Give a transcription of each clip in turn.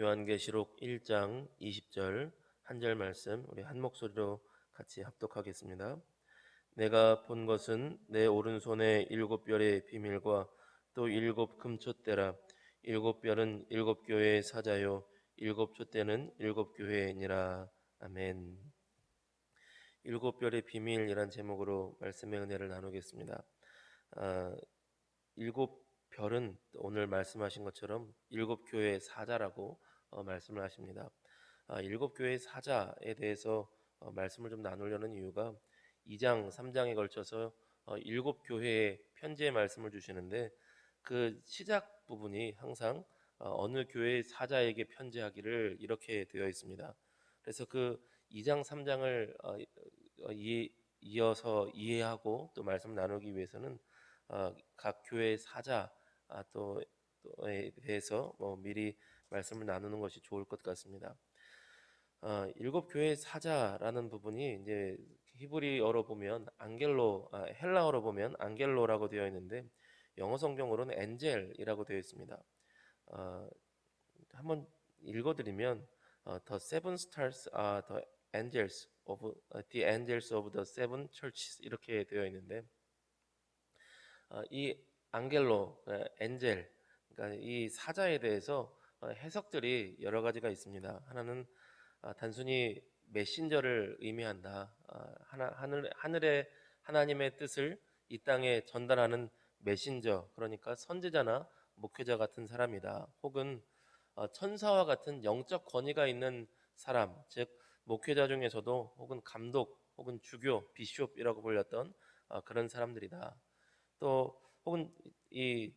요한계시록 1장 20절 한 절 말씀 우리 한 목소리로 같이 합독하겠습니다. 내가 본 것은 내 오른손에 일곱 별의 비밀과 또 일곱 금촛대라 일곱 별은 일곱 교회의 사자요 일곱 촛대는 일곱 교회니라 아멘. 일곱 별의 비밀이란 제목으로 말씀의 은혜를 나누겠습니다. 아, 일곱 별은 오늘 말씀하신 것처럼 일곱 교회의 사자라고 어, 말씀을 하십니다. 아, 일곱 교회의 사자에 대해서 어, 말씀을 좀 나누려는 이유가 2장, 3장에 걸쳐서 어, 일곱 교회의 편지의 말씀을 주시는데 그 시작 부분이 항상 어, 어느 교회의 사자에게 편지하기를 이렇게 되어 있습니다. 그래서 그 2장, 3장을 어, 어, 이, 이어서 이해하고 또 말씀 나누기 위해서는 어, 각 교회의 사자 아, 또, 또에 대해서 뭐 미리 말씀을 나누는 것이 좋을 것 같습니다. 어, 일곱 교회 사자라는 부분이 이제 히브리어로 보면 안겔로, 아, 헬라어로 보면 안겔로라고 되어 있는데 영어 성경으로는 엔젤이라고 되어 있습니다. 어, 한번 읽어드리면 어, The seven stars are the angels of uh, the angels of the seven churches 이렇게 되어 있는데 어, 이 안겔로, 어, 엔젤, 그러니까 이 사자에 대해서 어, 해석들이 여러 가지가 있습니다. 하나는 아, 단순히 메신저를 의미한다. 아, 하나, 하늘, 하늘의 하나님의 뜻을 이 땅에 전달하는 메신저, 그러니까 선지자나 목회자 같은 사람이다. 혹은 어, 천사와 같은 영적 권위가 있는 사람, 즉 목회자 중에서도 혹은 감독, 혹은 주교, 비숍이라고 불렸던 어, 그런 사람들이다. 또 혹은 이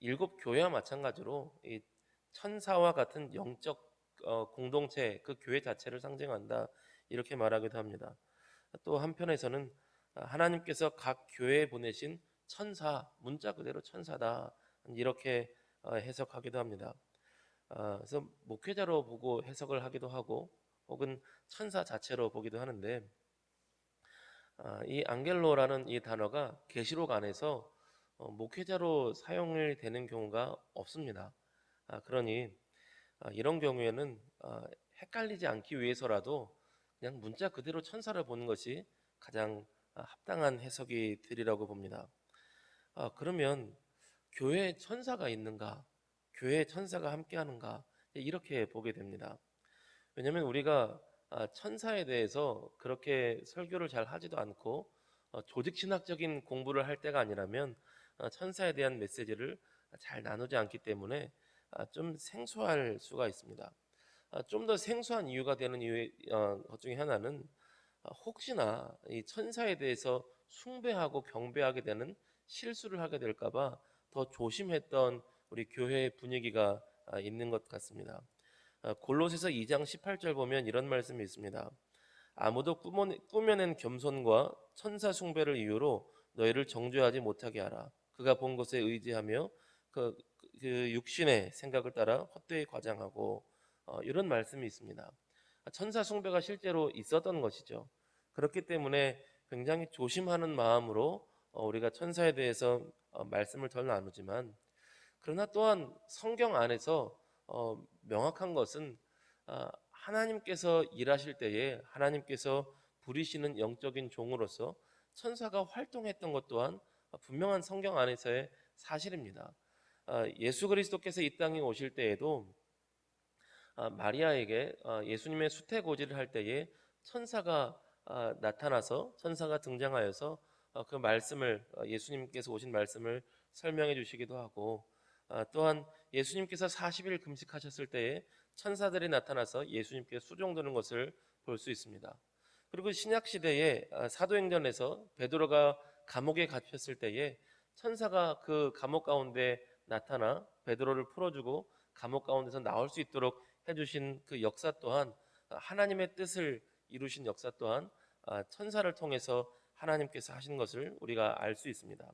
일곱 교회와 마찬가지로 이 천사와 같은 영적 어, 공동체 그 교회 자체를 상징한다 이렇게 말하기도 합니다. 또 한편에서는 하나님께서 각 교회에 보내신 천사 문자 그대로 천사다 이렇게 어, 해석하기도 합니다. 어, 그래서 목회자로 보고 해석을 하기도 하고 혹은 천사 자체로 보기도 하는데 아, 이 안겔로라는 이 단어가 계시록 안에서 어, 목회자로 사용이 되는 경우가 없습니다. 아, 그러니 아, 이런 경우에는 아, 헷갈리지 않기 위해서라도 그냥 문자 그대로 천사를 보는 것이 가장 아, 합당한 해석이 되리라고 봅니다. 아, 그러면 교회에 천사가 있는가? 교회에 천사가 함께하는가? 이렇게 보게 됩니다. 왜냐하면 우리가 아, 천사에 대해서 그렇게 설교를 잘 하지도 않고 어, 조직 신학적인 공부를 할 때가 아니라면 어, 천사에 대한 메시지를 잘 나누지 않기 때문에 아, 좀 생소할 수가 있습니다. 아, 좀더 생소한 이유가 되는 이유 어, 것 중에 하나는 혹시나 이 천사에 대해서 숭배하고 경배하게 되는 실수를 하게 될까봐 더 조심했던 우리 교회의 분위기가 있는 것 같습니다. 어, 골로새서 2장 18절 보면 이런 말씀이 있습니다. 아무도 꾸며낸 겸손과 천사 숭배를 이유로 너희를 정죄하지 못하게 하라. 그가 본 것에 의지하며 그, 그 육신의 생각을 따라 헛되이 과장하고 어, 이런 말씀이 있습니다. 천사 숭배가 실제로 있었던 것이죠. 그렇기 때문에 굉장히 조심하는 마음으로 어, 우리가 천사에 대해서 어, 말씀을 덜 나누지만 그러나 또한 성경 안에서 어, 명확한 것은 아, 하나님께서 일하실 때에 하나님께서 부리시는 영적인 종으로서 천사가 활동했던 것 또한 분명한 성경 안에서의 사실입니다. 아, 예수 그리스도께서 이 땅에 오실 때에도 아, 마리아에게 예수님의 수태고지를 할 때에 천사가 나타나서 천사가 등장하여서 그 말씀을 예수님께서 오신 말씀을 설명해 주시기도 하고 또한 예수님께서 40일 금식하셨을 때에 천사들이 나타나서 예수님께 수종드는 것을 볼 수 있습니다. 그리고 신약 시대에 아, 사도행전에서 베드로가 감옥에 갇혔을 때에 천사가 그 감옥 가운데 나타나 베드로를 풀어주고 감옥 가운데서 나올 수 있도록 해주신 그 역사 또한 하나님의 뜻을 이루신 역사 또한 아, 천사를 통해서 하나님께서 하신 것을 우리가 알 수 있습니다.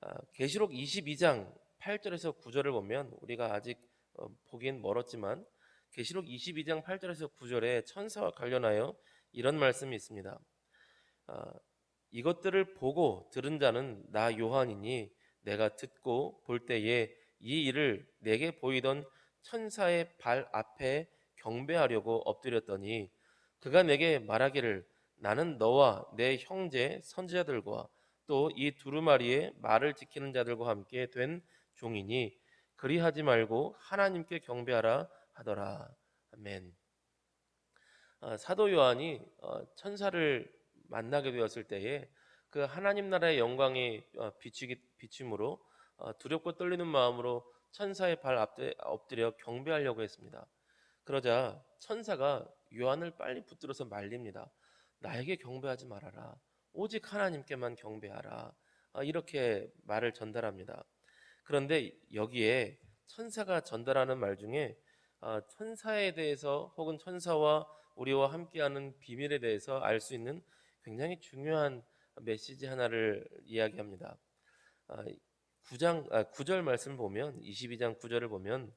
아, 계시록 22장 8절에서 9절을 보면 우리가 아직 어, 보긴 멀었지만 계시록 22장 8절에서 9절에 천사와 관련하여 이런 말씀이 있습니다. 아, 이것들을 보고 들은 자는 나 요한이니 내가 듣고 볼 때에 이 일을 내게 보이던 천사의 발 앞에 경배하려고 엎드렸더니 그가 내게 말하기를 나는 너와 내 형제 선지자들과 또 이 두루마리의 말을 지키는 자들과 함께 된 종이니 그리하지 말고 하나님께 경배하라 하더라. 아멘. 아, 사도 요한이 어, 천사를 만나게 되었을 때에 그 하나님 나라의 영광이 어, 비추기 비춤으로 어, 두렵고 떨리는 마음으로 천사의 발 앞에 엎드려 경배하려고 했습니다. 그러자 천사가 요한을 빨리 붙들어서 말립니다. 나에게 경배하지 말아라. 오직 하나님께만 경배하라. 아, 이렇게 말을 전달합니다. 그런데 여기에 천사가 전달하는 말 중에 아, 천사에 대해서 혹은 천사와 우리와 함께하는 비밀에 대해서 알 수 있는 굉장히 중요한 메시지 하나를 이야기합니다. 9장 아, 9절 말씀을 보면 22장 9절을 보면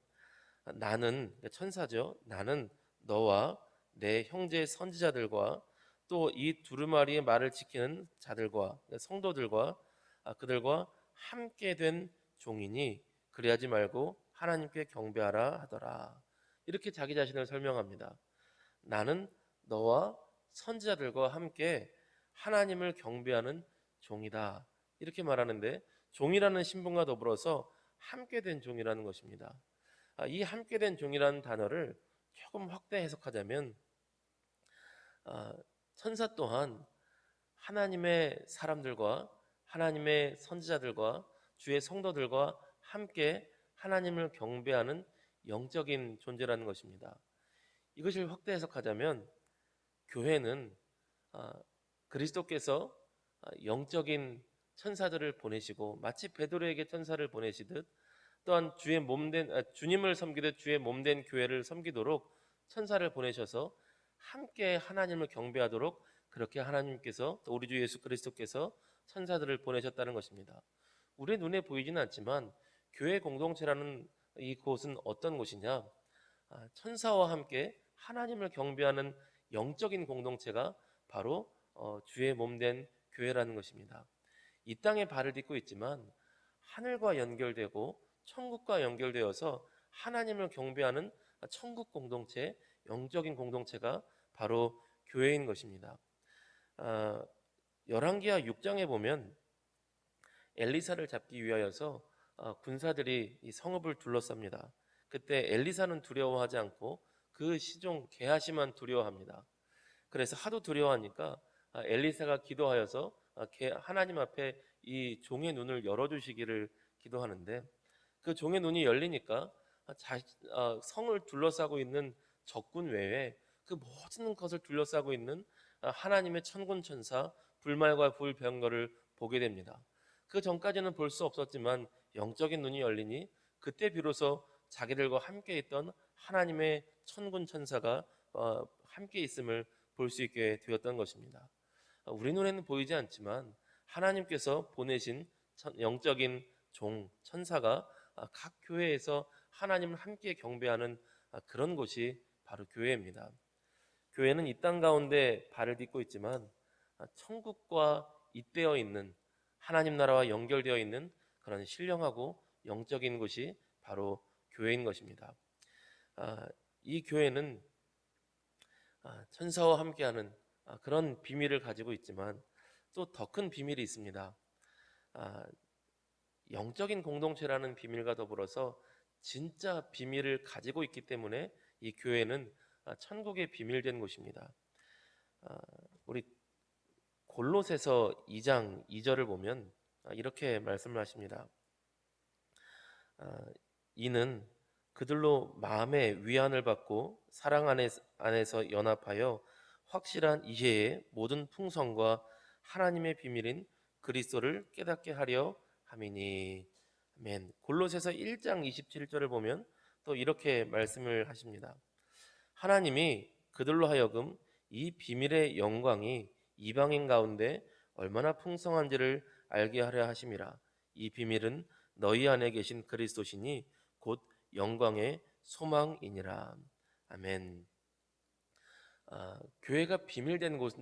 나는 그러니까 천사죠. 나는 너와 내 형제 선지자들과 또 이 두루마리의 말을 지키는 자들과 그러니까 성도들과 아, 그들과 함께 된 종이니 그리하지 말고 하나님께 경배하라 하더라. 이렇게 자기 자신을 설명합니다. 나는 너와 선지자들과 함께 하나님을 경배하는 종이다. 이렇게 말하는데 종이라는 신분과 더불어서 함께 된 종이라는 것입니다. 아, 이 함께 된 종이라는 단어를 조금 확대 해석하자면 아, 천사 또한 하나님의 사람들과 하나님의 선지자들과 주의 성도들과 함께 하나님을 경배하는 영적인 존재라는 것입니다. 이것을 확대 해석하자면 교회는 아, 그리스도께서 영적인 천사들을 보내시고 마치 베드로에게 천사를 보내시듯 또한 주의 몸된 주님을 섬기듯 주의 몸된 교회를 섬기도록 천사를 보내셔서 함께 하나님을 경배하도록 그렇게 하나님께서 또 우리 주 예수 그리스도께서 천사들을 보내셨다는 것입니다. 우리 눈에 보이지는 않지만 교회 공동체라는 이 곳은 어떤 곳이냐? 아, 천사와 함께 하나님을 경배하는 영적인 공동체가 바로 어, 주의 몸된 교회라는 것입니다. 이 땅에 발을 딛고 있지만 하늘과 연결되고 천국과 연결되어서 하나님을 경배하는 천국 공동체, 영적인 공동체가 바로 교회인 것입니다. 아, 열왕기하 6장에 보면 엘리사를 잡기 위하여서 아, 군사들이 이 성읍을 둘러쌉니다. 그때 엘리사는 두려워하지 않고 그 시종 게하시만 두려워합니다. 그래서 하도 두려워하니까 아, 엘리사가 기도하여서 아, 하나님 앞에 이 종의 눈을 열어주시기를 기도하는데 그 종의 눈이 열리니까 성을 둘러싸고 있는 적군 외에 그 모든 것을 둘러싸고 있는 하나님의 천군 천사 불말과 불병거를 보게 됩니다. 그 전까지는 볼 수 없었지만 영적인 눈이 열리니 그때 비로소 자기들과 함께 있던 하나님의 천군 천사가 어, 함께 있음을 볼 수 있게 되었던 것입니다. 우리 눈에는 보이지 않지만 하나님께서 보내신 영적인 종 천사가 각 교회에서 하나님을 함께 경배하는 그런 곳이 바로 교회입니다. 교회는 이 땅 가운데 발을 딛고 있지만 천국과 잇대어 있는 하나님 나라와 연결되어 있는 그런 신령하고 영적인 곳이 바로 교회인 것입니다. 아, 이 교회는 아, 천사와 함께하는 아, 그런 비밀을 가지고 있지만 또 더 큰 비밀이 있습니다. 영적인 공동체라는 비밀과 더불어서 진짜 비밀을 가지고 있기 때문에 이 교회는 천국의 비밀된 곳입니다. 우리 골로새서 2장 2절을 보면 이렇게 말씀을 하십니다. 이는 그들로 마음의 위안을 받고 사랑 안에서 연합하여 확실한 이해의 모든 풍성과 하나님의 비밀인 그리스도를 깨닫게 하려 함이니 아멘. 골로새서 1장 27절을 보면 또 이렇게 말씀을 하십니다. 하나님이 그들로 하여금 이 비밀의 영광이 이방인 가운데 얼마나 풍성한지를 알게 하려 하심이라. 이 비밀은 너희 안에 계신 그리스도시니 곧 영광의 소망이니라. 아멘. 아, 교회가 비밀된 곳,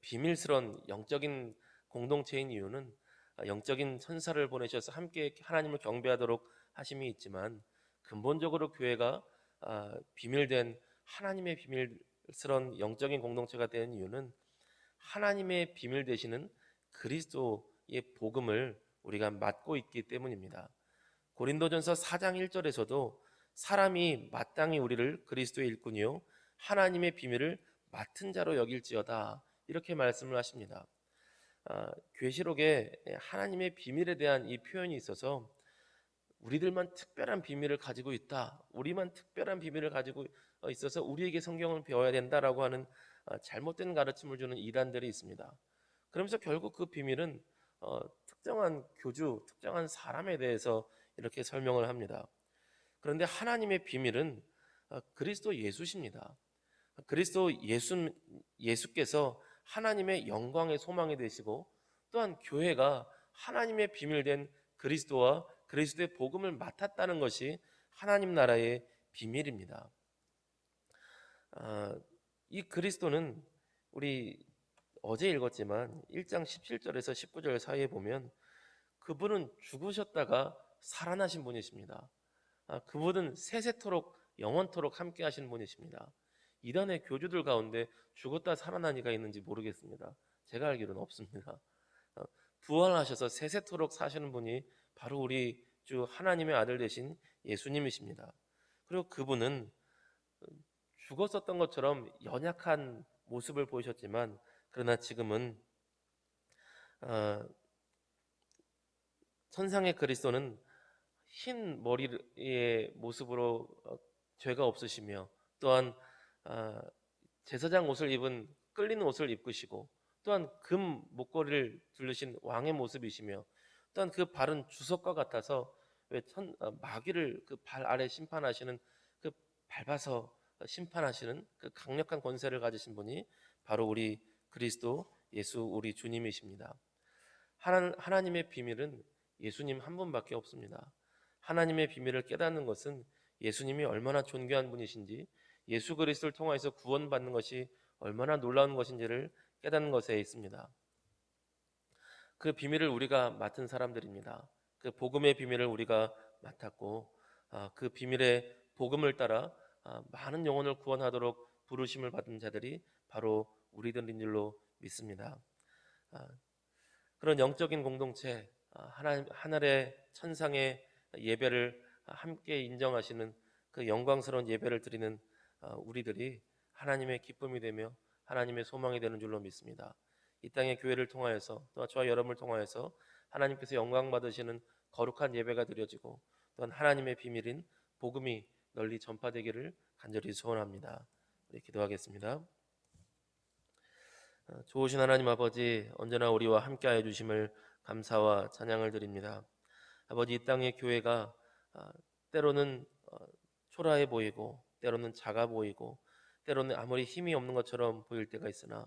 비밀스러운 영적인 공동체인 이유는 아, 영적인 천사를 보내셔서 함께 하나님을 경배하도록 하심이 있지만 근본적으로 교회가 아, 비밀된 하나님의 비밀스러운 영적인 공동체가 된 이유는 하나님의 비밀 되시는 그리스도의 복음을 우리가 맡고 있기 때문입니다. 고린도전서 4장 1절에서도 사람이 마땅히 우리를 그리스도의 일꾼이요 하나님의 비밀을 맡은 자로 여길지어다 이렇게 말씀을 하십니다. 아, 계시록에 하나님의 비밀에 대한 이 표현이 있어서 우리들만 특별한 비밀을 가지고 있다. 우리만 특별한 비밀을 가지고 있어서 우리에게 성경을 배워야 된다라고 하는 아, 잘못된 가르침을 주는 이단들이 있습니다. 그러면서 결국 그 비밀은 어, 특정한 교주, 특정한 사람에 대해서 이렇게 설명을 합니다. 그런데 하나님의 비밀은 어, 그리스도 예수십니다. 그리스도 예수 예수께서 하나님의 영광의 소망이 되시고 또한 교회가 하나님의 비밀된 그리스도와 그리스도의 복음을 맡았다는 것이 하나님 나라의 비밀입니다. 아, 이 그리스도는 우리 어제 읽었지만 1장 17절에서 19절 사이에 보면 그분은 죽으셨다가 살아나신 분이십니다. 아, 그분은 세세토록 영원토록 함께 하신 분이십니다. 이단의 교주들 가운데 죽었다 살아나니가 있는지 모르겠습니다. 제가 알기로는 없습니다. 어, 부활하셔서 세세토록 사시는 분이 바로 우리 주 하나님의 아들 되신 예수님이십니다. 그리고 그분은 죽었었던 것처럼 연약한 모습을 보이셨지만 그러나 지금은 어, 천상의 그리스도는 흰 머리의 모습으로 어, 죄가 없으시며 또한 어, 제사장 옷을 입은 끌리는 옷을 입으시고 또한 금 목걸이를 두르신 왕의 모습이시며 또한 그 발은 주석과 같아서 왜 천, 어, 마귀를 그 발 아래 심판하시는 그 밟아서 심판하시는 그 강력한 권세를 가지신 분이 바로 우리 그리스도 예수 우리 주님이십니다. 하나, 하나님의 비밀은 예수님 한 분밖에 없습니다. 하나님의 비밀을 깨닫는 것은 예수님이 얼마나 존귀한 분이신지 예수 그리스도를 통하여서 구원받는 것이 얼마나 놀라운 것인지를 깨닫는 것에 있습니다. 그 비밀을 우리가 맡은 사람들입니다. 그 복음의 비밀을 우리가 맡았고 아, 그 비밀의 복음을 따라 아, 많은 영혼을 구원하도록 부르심을 받은 자들이 바로 우리들인 줄로 믿습니다. 아, 그런 영적인 공동체 하늘의 천상의 예배를 함께 인정하시는 그 영광스러운 예배를 드리는 우리들이 하나님의 기쁨이 되며 하나님의 소망이 되는 줄로 믿습니다. 이 땅의 교회를 통하여서 또한 저와 여러분을 통하여서 하나님께서 영광 받으시는 거룩한 예배가 드려지고 또한 하나님의 비밀인 복음이 널리 전파되기를 간절히 소원합니다. 우리 기도하겠습니다. 어, 좋으신 하나님 아버지 언제나 우리와 함께하여 주심을 감사와 찬양을 드립니다. 아버지 이 땅의 교회가 어, 때로는 어, 초라해 보이고 때로는 작아 보이고 때로는 아무리 힘이 없는 것처럼 보일 때가 있으나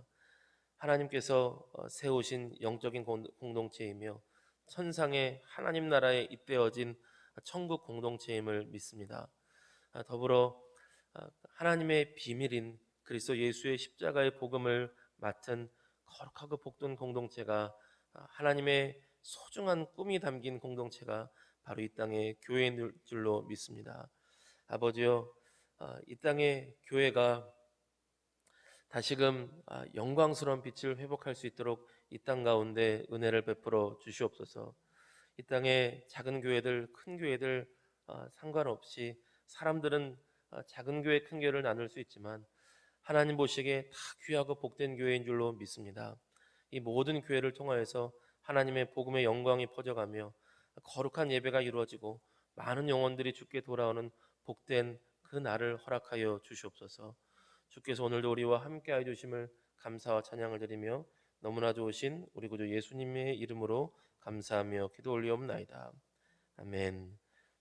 하나님께서 세우신 영적인 공동체이며 천상의 하나님 나라에 입되어진 천국 공동체임을 믿습니다. 아, 더불어 아, 하나님의 비밀인 그리스도 예수의 십자가의 복음을 맡은 거룩하고 복된 공동체가 아, 하나님의 소중한 꿈이 담긴 공동체가 바로 이 땅의 교회인 줄로 믿습니다. 아버지요, 이 땅의 교회가 다시금 영광스러운 빛을 회복할 수 있도록 이 땅 가운데 은혜를 베풀어 주시옵소서. 이 땅의 작은 교회들, 큰 교회들 상관없이 사람들은 어, 작은 교회, 큰 교회를 나눌 수 있지만 하나님 보시기에 다 귀하고 복된 교회인 줄로 믿습니다. 이 모든 교회를 통하여서 하나님의 복음의 영광이 퍼져가며 거룩한 예배가 이루어지고 많은 영혼들이 주께 돌아오는 복된 그 날을 허락하여 주시옵소서. 주께서 오늘도 우리와 함께하여 주심을 감사와 찬양을 드리며 너무나 좋으신 우리 구주 예수님의 이름으로 감사하며 기도 올리옵나이다. 아멘.